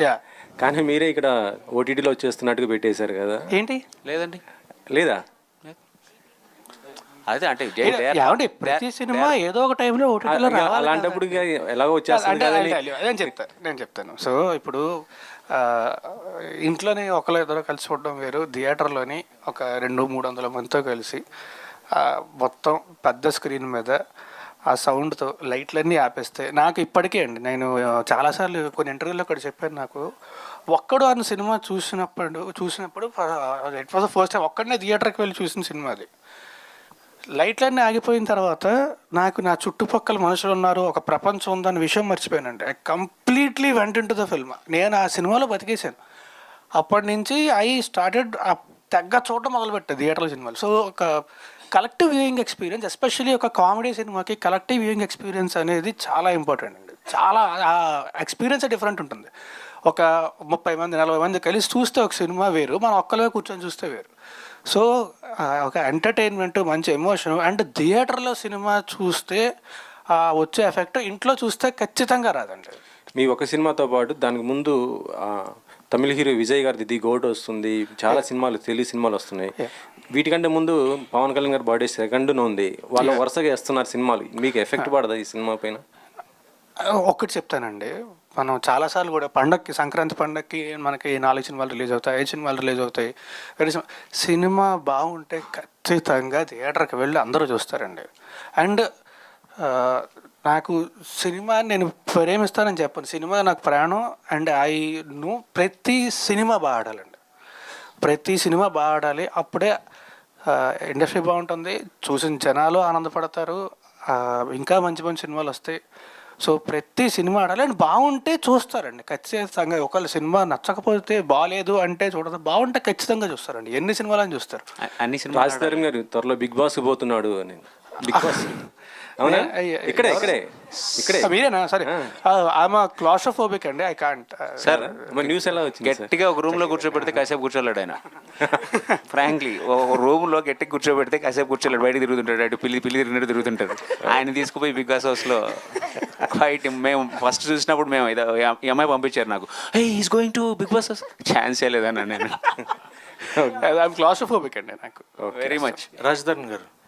Yeah. కానీ మీరే ఇక్కడ ఓటీటీలో వచ్చేస్తున్నట్టుగా పెట్టేశారు కదా. ఏంటి? లేదండి. లేదా? అదే అంటే ఏమండి ప్రతి సినిమా ఏదో ఒక టైంలో ఓటీటీలో అలాంటప్పుడు ఎలాగో వచ్చేస్తుంది. నేను చెప్తాను నేను చెప్తాను. సో ఇప్పుడు ఇంట్లోనే ఒకళ్ళు ఇద్దరు కలిసి చూడడం వేరు. థియేటర్లోని ఒక రెండు మూడు వందల మందితో కలిసి మొత్తం పెద్ద స్క్రీన్ మీద ఆ సౌండ్తో లైట్లన్నీ ఆపేస్తే నాకు ఇప్పటికే అండి. నేను చాలాసార్లు కొన్ని ఇంటర్వ్యూలో అక్కడ చెప్పాను నాకు. ఒక్కడు అన్న సినిమా చూసినప్పుడు చూసినప్పుడు ఇట్ వాజ్ ఫస్ట్ టైం ఒక్కడనే థియేటర్కి వెళ్ళి చూసిన సినిమా అది. లైట్లన్నీ ఆగిపోయిన తర్వాత నాకు నా చుట్టుపక్కల మనుషులు ఉన్నారు ఒక ప్రపంచం ఉందన్న విషయం మర్చిపోయానండి. I completely went into the film నేను ఆ సినిమాలో బతికేశాను. అప్పటి నుంచి ఐ స్టార్టెడ్ తెగ్గ చూడడం మొదలుపెట్టే థియేటర్లో సినిమాలు. సో ఒక కలెక్టివ్ వ్యూయింగ్ ఎక్స్పీరియన్స్ ఎస్పెషల్లీ ఒక కామెడీ సినిమాకి కలెక్టివ్ వ్యూయింగ్ ఎక్స్పీరియన్స్ అనేది చాలా ఇంపార్టెంట్ అండి. చాలా ఆ ఎక్స్పీరియన్స్ డిఫరెంట్ ఉంటుంది. ఒక ముప్పై మంది నలభై మంది కలిసి చూస్తే ఒక సినిమా వేరు మనం ఒక్కలే కూర్చొని చూస్తే వేరు. సో ఒక ఎంటర్టైన్మెంట్ మంచి ఎమోషన్ అండ్ థియేటర్లో సినిమా చూస్తే వచ్చే ఎఫెక్ట్ ఇంట్లో చూస్తే ఖచ్చితంగా రాదండి. మీ ఒక సినిమాతో పాటు దానికి ముందు తమిళ హీరో విజయ్ గారిది ది గోట్ వస్తుంది. చాలా సినిమాలు తెలుగు సినిమాలు వస్తున్నాయి. వీటికంటే ముందు పవన్ కళ్యాణ్ గారి బర్త్డే సెకండ్ ఉంది. వాళ్ళు వరుసగా వేస్తున్నారు సినిమాలు. మీకు ఎఫెక్ట్ పడదా ఈ సినిమా పైన? ఒక్కటి చెప్తానండి. మనం చాలాసార్లు కూడా పండక్కి సంక్రాంతి పండక్కి మనకి నాలుగు సినిమాలు రిలీజ్ అవుతాయి ఐదు సినిమాలు రిలీజ్ అవుతాయి. సినిమా బాగుంటే ఖచ్చితంగా థియేటర్కి వెళ్ళి అందరూ చూస్తారండి. అండ్ నాకు సినిమా నేను ప్రేమిస్తానని చెప్పను. సినిమా నాకు ప్రాణం అండ్ ఐ ను ప్రతి సినిమా బాగా ఆడాలండి. ప్రతి సినిమా బాగా ఆడాలి. అప్పుడే ఇండస్ట్రీ బాగుంటుంది. చూసిన జనాలు ఆనందపడతారు. ఇంకా మంచి మంచి సినిమాలు వస్తాయి. సో ప్రతి సినిమా ఆడాలి. అండ్ బాగుంటే చూస్తారండి. ఖచ్చితంగా ఒకవేళ సినిమా నచ్చకపోతే బాగాలేదు అంటే చూడదు బాగుంటే ఖచ్చితంగా చూస్తారండి. ఎన్ని సినిమాలు అని చూస్తారు అన్ని సినిమాలు రాజధాని గారు త్వరలో బిగ్ బాస్ పోతున్నాడు అని. Big boss. అవునా? అయ్య- ఇక్కడే ఇక్కడే ఇక్కడే. ఆ, మీరేనా? సరే. ఆమె క్లాస్ట్రోఫోబిక్ అండి ఐ కాంట్ సార్ మరి న్యూస్ ఎలా వచ్చింది సార్? గట్టిగా ఒక రూమ్లో కూర్చోబెడితే కాసేపు కూర్చోలేడు ఆయన. ఫ్రాంక్లీ ఒక రూమ్లో గట్టిగా కూర్చోబెడితే కాసేపు కూర్చోలేడు బయట తిరుగుతుంటాడు అటు పిల్లి పిల్లి తిరిగినట్టు తిరుగుతుంటాడు. ఆయన తీసుకుపోయి బిగ్ బాస్ హౌస్లో ఫైట్ మేము ఫస్ట్ చూసినప్పుడు మేము ఇదో ఈ అమ్మాయి పంపించారు నాకు. He is going to Bigg Boss house ఛాన్సే లేదన్నా నేను. ఐఎమ్ క్లాస్ట్రోఫోబిక్ అండి నాకు. వెరీ మచ్ రాజధాని గారు.